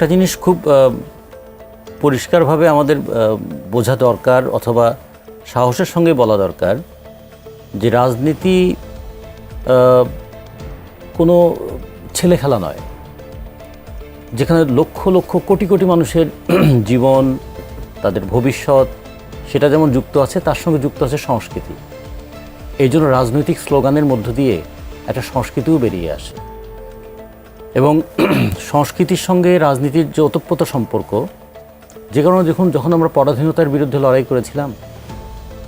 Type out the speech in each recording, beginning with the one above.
একটা জিনিস খুব পরিষ্কারভাবে আমাদের বোঝা দরকার অথবা সাহসের সঙ্গে বলা দরকার যে রাজনীতি কোনো ছেলে খেলা নয়। যেখানে লক্ষ লক্ষ কোটি কোটি মানুষের জীবন, তাদের ভবিষ্যৎ, সেটা যেমন যুক্ত আছে, তার সঙ্গে যুক্ত আছে সংস্কৃতি। এই জন্য রাজনৈতিক স্লোগানের মধ্য দিয়ে একটা সংস্কৃতিও বেরিয়ে আসে। এবং সংস্কৃতির সঙ্গে রাজনীতির যে ওতপ্রোত সম্পর্ক, যে কারণে দেখুন যখন আমরা পরাধীনতার বিরুদ্ধে লড়াই করেছিলাম,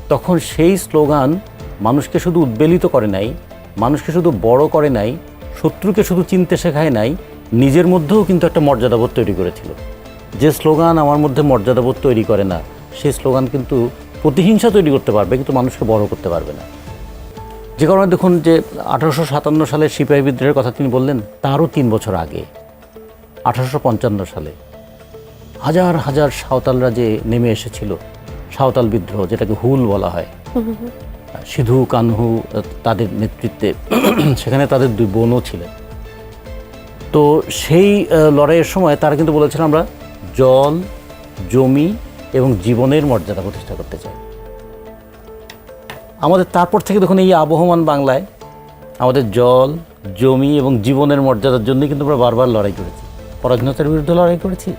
তখন সেই স্লোগান মানুষকে শুধু উদ্বেলিত করে নাই, মানুষকে শুধু বড় করে নাই, শত্রুকে শুধু চিনতে শেখায় নাই, নিজের মধ্যেও কিন্তু একটা মর্যাদাবোধ তৈরি করেছিল। যে স্লোগান আমার মধ্যে মর্যাদাবোধ তৈরি করে না, সেই স্লোগান কিন্তু প্রতিহিংসা তৈরি করতে পারবে, কিন্তু মানুষকে বড় করতে পারবে না। যে কারণে দেখুন যে আঠারোশো সাতান্ন সালে সিপাহী বিদ্রোহের কথা তিনি বললেন, তারও তিন বছর আগে, আঠারোশো পঞ্চান্ন সালে। হাজার হাজার সাঁওতালরা যে নেমে এসেছিল, সাঁওতাল বিদ্রোহ, যেটাকে হুল বলা হয়, সিধু, কানহু, তাদের নেতৃত্বে, সেখানে তাদের দুই বোনও ছিলেন। তো সেই লড়াইয়ের সময় তারা কিন্তু বলেছিল আমরা জল, জমি এবং জীবনের মর্যাদা প্রতিষ্ঠা করতে চাই। আমাদের তারপর থেকে দেখুন এই আবহমান বাংলায় আমাদের জল, জমি এবং জীবনের মর্যাদার জন্যই কিন্তু আমরা বারবার লড়াই করেছি। পরাধীনতার বিরুদ্ধে লড়াই করেছি।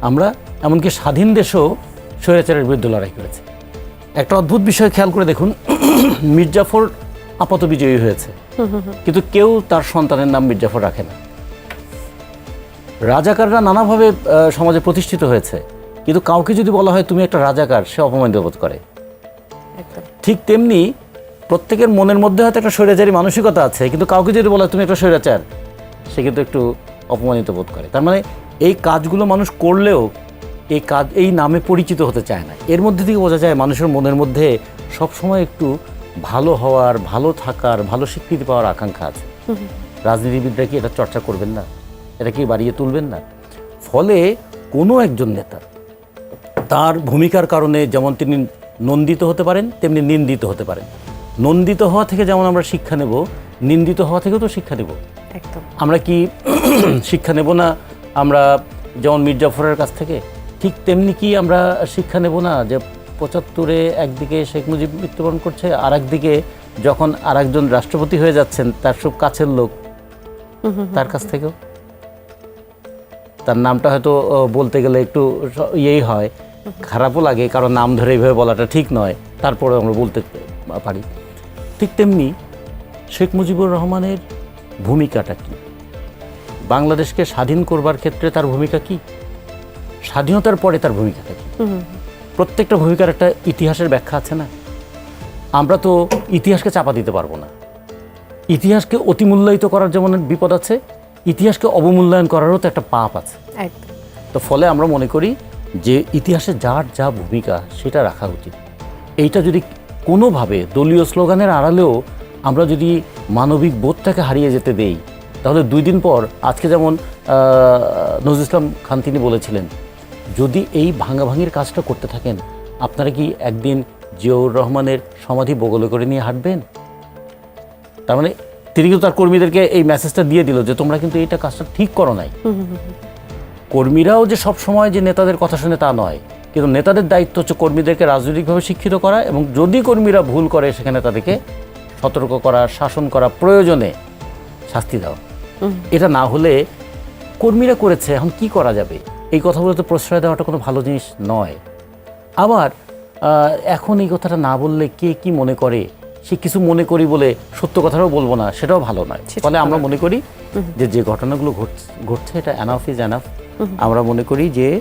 আমরা এমনকি স্বাধীন দেশেও স্বৈরাচারের বিরুদ্ধে লড়াই করেছি। একটা অদ্ভুত বিষয় খেয়াল করে দেখুন, মির্জাফর আপাত বিজয়ী হয়েছে। কিন্তু কেউ তার সন্তানের নাম মির্জাফর রাখে না। রাজাকাররা নানাভাবে সমাজে প্রতিষ্ঠিত হয়েছে। কিন্তু কাউকে যদি বলা হয় তুমি একটা রাজাকার, সে অপমানিত বোধ করে। ঠিক তেমনি প্রত্যেকের মনের মধ্যে হয়তো একটা স্বৈরাচারী মানসিকতা আছে, কিন্তু কাউকে যদি বলা তুমি একটা স্বৈরাচার, সে কিন্তু একটু অপমানিত বোধ করে। তার মানে এই কাজগুলো মানুষ করলেও এই কাজ, এই নামে পরিচিত হতে চায় না। এর মধ্যে থেকে বোঝা যায় মানুষের মনের মধ্যে সবসময় একটু ভালো হওয়ার, ভালো থাকার, ভালো স্বীকৃতি পাওয়ার আকাঙ্ক্ষা আছে। রাজনীতিবিদরা কি এটা চর্চা করবেন না? এটা কি বাড়িয়ে তুলবেন না? ফলে কোনো একজন নেতা তার ভূমিকার কারণে, যেমন তিনি নন্দিত হতে পারেন তেমনি নিন্দিত হতে পারেন। নন্দিত হওয়া থেকে যেমন আমরা শিক্ষা নেব নিন্দিত হওয়া থেকেও তো শিক্ষা নেব। একদম। আমরা কি শিক্ষা নেব না? আমরা যেমন মির্জাফরের কাছ থেকে ঠিক তেমনি কি আমরা শিক্ষা নেব না? যে পঁচাত্তরে একদিকে শেখ মুজিব মৃত্যুবরণ করছে আর একদিকে যখন আর একজন রাষ্ট্রপতি হয়ে যাচ্ছেন তার সব কাছের লোক। তার কাছ থেকেও। তার নামটা হয়তো বলতে গেলে একটু ইয়েই হয়। খারাপও লাগে কারণ নাম ধরে এইভাবে বলাটা ঠিক নয়। তারপরে আমরা বলতে পারি। ঠিক তেমনি শেখ মুজিবুর রহমানের ভূমিকাটা কি? বাংলাদেশকে স্বাধীন করবার ক্ষেত্রে তার ভূমিকা কি? স্বাধীনতার পরে তার ভূমিকাটা কি? প্রত্যেকটা ভূমিকার একটা ইতিহাসের ব্যাখ্যা আছে না? আমরা তো ইতিহাসকে চাপা দিতে পারব না। ইতিহাসকে অতিমূল্যায়িত করার যেমন বিপদ আছে ইতিহাসকে অবমূল্যায়ন করারও তো একটা পাপ আছে। তো ফলে আমরা মনে করি যে ইতিহাসে যার যা ভূমিকা সেটা রাখা উচিত। এইটা যদি কোনোভাবে দলীয় স্লোগানের আড়ালেও আমরা যদি মানবিক বোধটাকে হারিয়ে যেতে দেই তাহলে দুই দিন পর আজকে যেমন আহ, নজরুল ইসলাম খান তিনি বলেছিলেন যদি এই ভাঙাভাঙির কাজটা করতে থাকেন আপনারা কি একদিন জিয়াউর রহমানের সমাধি বগলে করে নিয়ে হাঁটবেন? তার মানে তিনি কিন্তু তার কর্মীদেরকে এই মেসেজটা দিয়ে দিল যে তোমরা কিন্তু এইটা কাজটা ঠিক করো নাই। কর্মীরাও যে সব সময় যে নেতাদের কথা শুনে তা নয় কিন্তু নেতাদের দায়িত্ব হচ্ছে কর্মীদেরকে রাজনৈতিকভাবে শিক্ষিত করা এবং যদি কর্মীরা ভুল করে সেখানে তাদেরকে সতর্ক করা শাসন করা প্রয়োজনে শাস্তি দেওয়া। এটা না হলে কর্মীরা করেছে এখন কি করা যাবে? এই কথাগুলো তো প্রশ্রয় দেওয়াটা কোনো ভালো জিনিস নয়। আবার এখন এই কথাটা না বললে কে কি মনে করে? সে কিছু মনে করি বলে সত্য কথাটাও বলব না সেটাও ভালো নয়। ফলে আমরা মনে করি যে যে ঘটনাগুলো ঘটছে- ঘটছে এটা অ্যানাফ ইজ অ্যানাফ আমরা মনে করি যে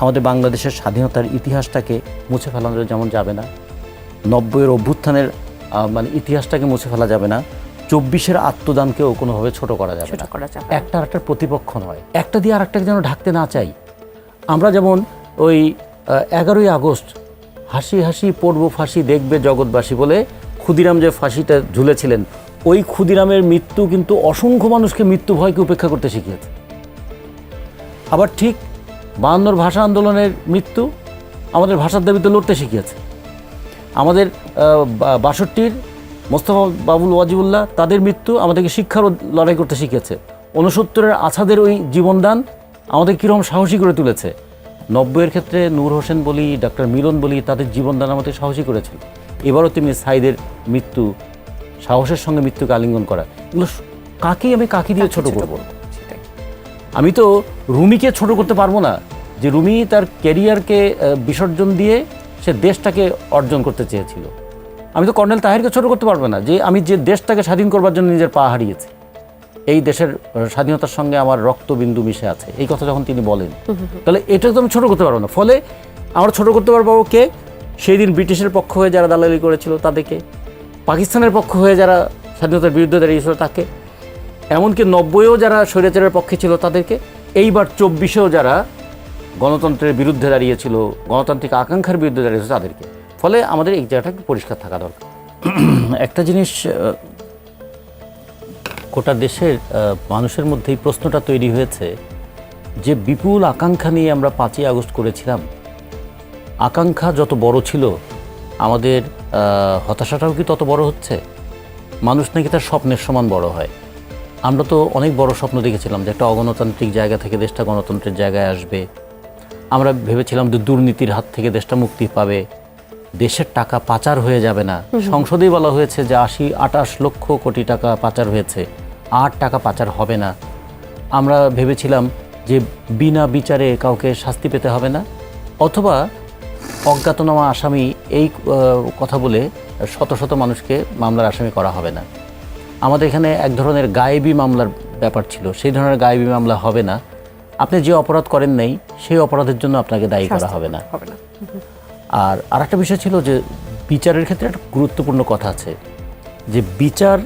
আমাদের বাংলাদেশের স্বাধীনতার ইতিহাসটাকে মুছে ফেলানো যেমন যাবে না নব্বইয়ের অভ্যুত্থানের মানে ইতিহাসটাকে মুছে ফেলা যাবে না চব্বিশের আত্মদানকেও কোনোভাবে ছোট করা যাবে না। একটা আরেকটার প্রতিপক্ষ নয়। একটা দিয়ে আরেকটাকে যেন ঢাকতে না চাই। আমরা যেমন ওই এগারোই আগস্ট হাসি হাসি পড়ব ফাঁসি দেখবে জগৎবাসী বলে ক্ষুদিরাম যে ফাঁসিটা ঝুলেছিলেন ওই ক্ষুদিরামের মৃত্যু কিন্তু অসংখ্য মানুষকে মৃত্যু ভয়কে উপেক্ষা করতে শিখিয়েছে। আবার ঠিক বায়ান্নর ভাষা আন্দোলনের মৃত্যু আমাদের ভাষার দাবিতে লড়তে শিখিয়েছে। আমাদের বাষট্টির মোস্তফা বাবুল ওয়াজিবুল্লাহ তাদের মৃত্যু আমাদেরকে শিক্ষার লড়াই করতে শিখিয়েছে। উনসত্তরের আছাদের ওই জীবনদান আমাদের কীরকম সাহসী করে তুলেছে। নব্বইয়ের ক্ষেত্রে নূর হোসেন বলি ডাক্তার মিলন বলি তাদের জীবনদান আমাদের সাহসী করেছিল এবারও তেমনি সাইদের মৃত্যু সাহসের সঙ্গে মৃত্যুকে আলিঙ্গন করা। এগুলো স- কাকে আমি কাকে দিয়ে ছোট করব। আমি তো রুমিকে ছোট করতে পারব না, যে রুমি তার ক্যারিয়ারকে বিসর্জন দিয়ে সে দেশটাকে অর্জন করতে চেয়েছিল। আমি তো কর্নেল তাহেরকে ছোট করতে পারব না, যে আমি যে দেশটাকে স্বাধীন করবার জন্য নিজের পা হারিয়েছি, এই দেশের স্বাধীনতার সঙ্গে আমার রক্তবিন্দু মিশে আছে, এই কথা যখন তিনি বলেন, তাহলে এটা তো আমি ছোট করতে পারব না। ফলে আমরা ছোট করতে পারব কে? সেই দিন ব্রিটিশের পক্ষ হয়ে যারা দালালি করেছিল তাদেরকে, পাকিস্তানের পক্ষ হয়ে যারা স্বাধীনতার বিরুদ্ধে দাঁড়িয়েছিল তাকে এমনকি নব্বইও যারা স্বৈরাচারের পক্ষে ছিল তাদেরকে, এইবার চব্বিশেও যারা গণতন্ত্রের বিরুদ্ধে দাঁড়িয়েছিল, গণতান্ত্রিক আকাঙ্ক্ষার বিরুদ্ধে দাঁড়িয়েছিল তাদেরকে। ফলে আমাদের এই জায়গাটা পরিষ্কার থাকা দরকার। একটা জিনিস গোটা দেশের মানুষের মধ্যে এই প্রশ্নটা তৈরি হয়েছে যে বিপুল আকাঙ্ক্ষা নিয়ে আমরা পাঁচই আগস্ট করেছিলাম। আকাঙ্ক্ষা যত বড় ছিল, আমাদের হতাশাটাও কি তত বড় হচ্ছে? মানুষ নাকি তার স্বপ্নের সমান বড় হয়? আমরা তো অনেক বড় স্বপ্ন দেখেছিলাম যে একটা অগণতান্ত্রিক জায়গা থেকে দেশটা গণতন্ত্রের জায়গায় আসবে। আমরা ভেবেছিলাম যে দুর্নীতির হাত থেকে দেশটা মুক্তি পাবে। দেশের টাকা পাচার হয়ে যাবে না। সংসদেই বলা হয়েছে যে আশি আটাশ লক্ষ কোটি টাকা পাচার হয়েছে। আর টাকা পাচার হবে না। আমরা ভেবেছিলাম যে বিনা বিচারে কাউকে শাস্তি পেতে হবে না। অথবা অজ্ঞাতনামা আসামি এই কথা বলে শত শত মানুষকে মামলার আসামি করা হবে না। আমাদের এখানে এক ধরনের গায়েবী মামলার ব্যাপার ছিল। সেই ধরনের গায়েবী মামলা হবে না। আপনি যে অপরাধ করেন নাই সেই অপরাধের জন্য আপনাকে দায়ী করা হবে না। হবে না। আর আরেকটা বিষয় ছিল যে বিচারের ক্ষেত্রে একটা গুরুত্বপূর্ণ কথা আছে যে বিচার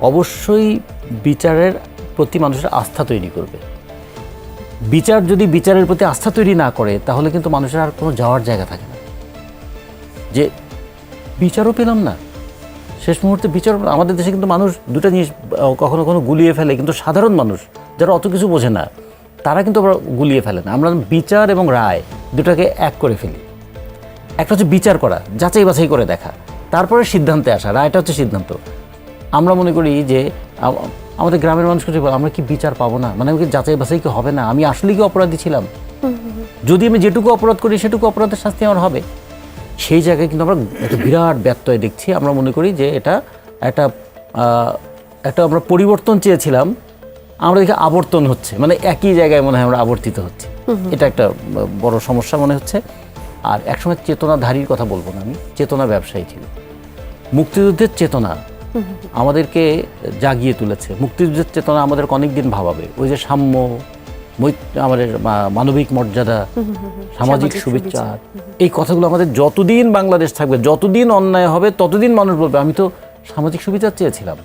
অবশ্যই বিচারের প্রতি মানুষের আস্থা তৈরি করবে। বিচার যদি বিচারের প্রতি আস্থা তৈরি না করে তাহলে কিন্তু মানুষের আর কোনো যাওয়ার জায়গা থাকে না। যে বিচারও পেলাম না। শেষ মুহূর্তে বিচার আমাদের দেশে কিন্তু মানুষ দুটো জিনিস কখনো কখনো গুলিয়ে ফেলে কিন্তু সাধারণ মানুষ যারা অত কিছু বোঝে না তারা কিন্তু আবার গুলিয়ে ফেলে না। আমরা বিচার এবং রায় দুটাকে এক করে ফেলি। একটা হচ্ছে বিচার করা যাচাই বাছাই করে দেখা তারপরে সিদ্ধান্তে আসা রায়টা হচ্ছে সিদ্ধান্ত। আমরা মনে করি যে আমাদের গ্রামের মানুষ কিছু আমরা কি বিচার পাবো না? মানে আমাকে যাচাই বাছাই কি হবে না? আমি আসলে কি অপরাধী ছিলাম? যদি আমি যেটুকু অপরাধ করি সেটুকু অপরাধের শাস্তি আমার হবে। সেই জায়গায় কিন্তু আমরা একটা বিরাট ব্যত্যয় দেখছি। আমরা মনে করি যে এটা একটা একটা আমরা পরিবর্তন চেয়েছিলাম। আমরা দেখি আবর্তন হচ্ছে মানে একই জায়গায় মনে হয় আমরা আবর্তিত হচ্ছে। এটা একটা বড় সমস্যা মনে হচ্ছে। আর একসময় চেতনাধারীর কথা বলব না আমি চেতনা ব্যবসায়ী ছিল। মুক্তিযুদ্ধের চেতনা আমাদেরকে জাগিয়ে তুলেছে। মুক্তিযুদ্ধের চেতনা আমাদেরকে অনেক দিন ভাবাবে। ওই যে সাম্য আমাদের মানবিক মর্যাদা সামাজিক সুবিচার এই কথাগুলো আমাদের যতদিন বাংলাদেশ থাকবে যতদিন অন্যায় হবে ততদিন মানুষ বলবে আমি তো সামাজিক সুবিচার চেয়েছিলাম।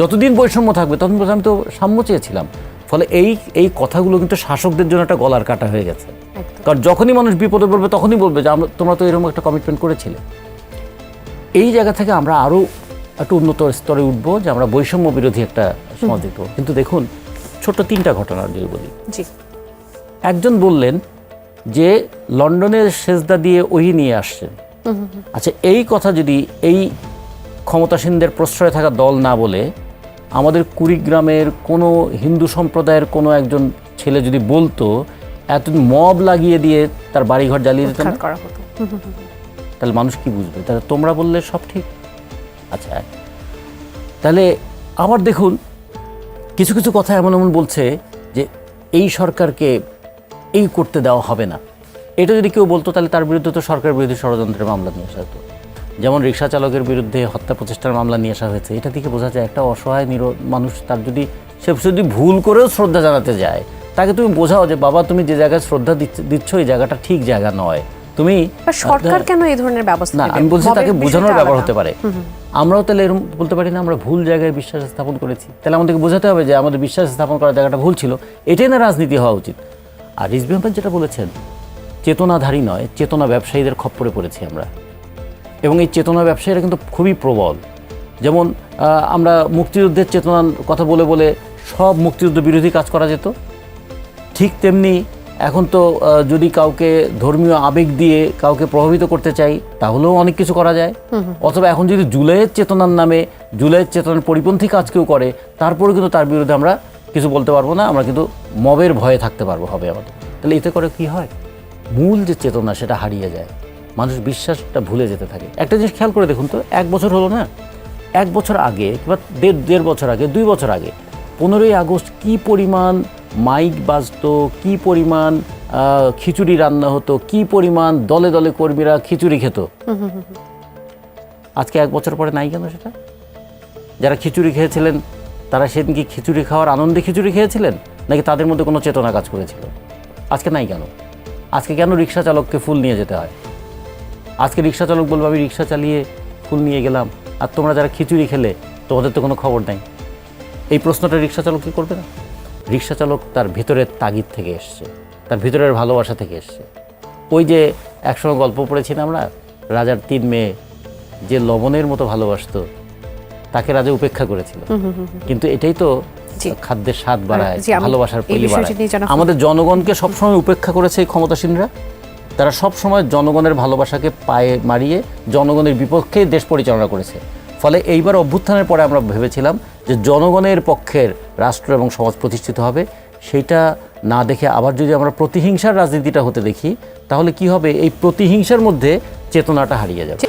যতদিন বৈষম্য থাকবে ততদিন বলবে, আমি তো সাম্য চেয়েছিলাম। ফলে এই এই কথাগুলো কিন্তু শাসকদের জন্য একটা গলার কাটা হয়ে গেছে। কারণ যখনই মানুষ বিপদে পড়বে তখনই বলবে যে আমরা তোমরা তো এরকম একটা কমিটমেন্ট করেছিলে। এই জায়গা থেকে আমরা আরও একটু উন্নত স্তরে উঠবো যে আমরা বৈষম্য বিরোধী একটা সমাজ দেখব। কিন্তু দেখুন ছোট্ট তিনটা ঘটনা যদি বলি। একজন বললেন যে লন্ডনের সেজদা দিয়ে ওহি নিয়ে আসছেন আচ্ছা এই কথা যদি এই ক্ষমতাসীনদের প্রশ্রয় থাকা দল না বলে আমাদের কুড়িগ্রামের কোনো হিন্দু সম্প্রদায়ের কোনো একজন ছেলে যদি বলতো এতদিন মব লাগিয়ে দিয়ে তার বাড়িঘর জ্বালিয়ে দিত তাহলে মানুষ কি বুঝবে? তাহলে তোমরা বললে সব ঠিক। আচ্ছা তাহলে আবার দেখুন কিছু কিছু কথা এমন এমন বলছে যে এই সরকারকে এই করতে দেওয়া হবে না। এটা যদি কেউ বলতো তাহলে তার বিরুদ্ধে তো সরকার বিরোধী ষড়যন্ত্রের মামলা নিয়ে আসা হতো। যেমন রিক্সা চালকের বিরুদ্ধে হত্যা প্রচেষ্টার মামলা নিয়ে আসা হয়েছে এটা থেকে বোঝা যায় একটা অসহায় নির মানুষ তার যদি সে যদি ভুল করেও শ্রদ্ধা জানাতে যায় তাকে তুমি বোঝাও যে বাবা তুমি যে জায়গায় শ্রদ্ধা দিচ্ছ- দিচ্ছ এই জায়গাটা ঠিক জায়গা নয়। তুমি সরকার কেন এই ধরনের ব্যবস্থা না আমি বলছি তাকে বোঝানোর ব্যাপার হতে পারে। আমরাও তাহলে এরকম বলতে পারি না, আমরা ভুল জায়গায় বিশ্বাস স্থাপন করেছি। তাহলে আমাদেরকে বোঝাতে হবে যে আমাদের বিশ্বাস স্থাপন করার জায়গাটা ভুল ছিল, এটাই না রাজনীতি হওয়া উচিত। আর রিজভি আহমেদ যেটা বলেছেন, চেতনাধারী নয়, চেতনা ব্যবসায়ীদের খপ্পরে পড়েছি আমরা। এবং এই চেতনা ব্যবসায়ীরা কিন্তু খুবই প্রবল। যেমন আমরা মুক্তিযুদ্ধের চেতনার কথা বলে বলে সব মুক্তিযুদ্ধ বিরোধী কাজ করা যেত, ঠিক তেমনি এখন তো যদি কাউকে ধর্মীয় আবেগ দিয়ে কাউকে প্রভাবিত করতে চাই তাহলেও অনেক কিছু করা যায়। অথবা এখন যদি জুলাইয়ের চেতনার নামে জুলাইয়ের চেতনার পরিপন্থী কাজ কেউ করে তারপরেও কিন্তু তার বিরুদ্ধে আমরা কিছু বলতে পারব না আমরা কিন্তু মবের ভয়ে থাকতে পারব হবে আমাদের। তাহলে এতে করে কি হয়? মূল যে চেতনা সেটা হারিয়ে যায়। মানুষ বিশ্বাসটা ভুলে যেতে থাকে। একটা জিনিস খেয়াল করে দেখুন তো এক বছর হলো না? এক বছর আগে কিংবা দেড় দেড় বছর আগে দুই বছর আগে পনেরোই আগস্ট কি পরিমাণ মাইক বাজতো, কি পরিমাণ খিচুড়ি রান্না হতো, কি পরিমাণ দলে দলে কর্মীরা খিচুড়ি খেত। আজকে এক বছর পরে নাই কেন সেটা? যারা খিচুড়ি খেয়েছিলেন, তারা সেদিন কি খিচুড়ি খাওয়ার আনন্দে খিচুড়ি খেয়েছিলেন? নাকি তাদের মধ্যে কোনো চেতনা কাজ করেছিল? আজকে নাই কেন? আজকে কেন রিক্সা চালককে ফুল নিয়ে যেতে হয়? আজকে রিক্সা চালক বলব, আমি রিক্সা চালিয়ে ফুল নিয়ে গেলাম, আর তোমরা যারা খিচুড়ি খেলে, তোমাদের তো কোনো খবর নাই। এই প্রশ্নটা রিক্সা চালক কি করবে না? রিক্সা চালক তার ভিতরের তাগিদ থেকে এসছে তার ভিতরের ভালোবাসা থেকে এসছে। ওই যে একসময় গল্প পড়েছি না আমরা রাজার তিন মেয়ে যে লবণের মতো ভালোবাসতো তাকে রাজা উপেক্ষা করেছিল। কিন্তু এটাই তো। খাদ্যের স্বাদ বাড়ায় ভালোবাসার আমাদের জনগণকে সবসময় উপেক্ষা করেছে এই ক্ষমতাসীনরা। তারা সবসময় জনগণের ভালোবাসাকে পায়ে মারিয়ে জনগণের বিপক্ষে দেশ পরিচালনা করেছে। ফলে এইবার অভ্যুত্থানের পরে আমরা ভেবেছিলাম যে জনগণের পক্ষের রাষ্ট্র এবং সমাজ প্রতিষ্ঠিত হবে। সেটা না দেখে আবার যদি আমরা প্রতিহিংসার রাজনীতিটা হতে দেখি, তাহলে কি হবে? এই প্রতিহিংসার মধ্যে চেতনাটা হারিয়ে যাবে।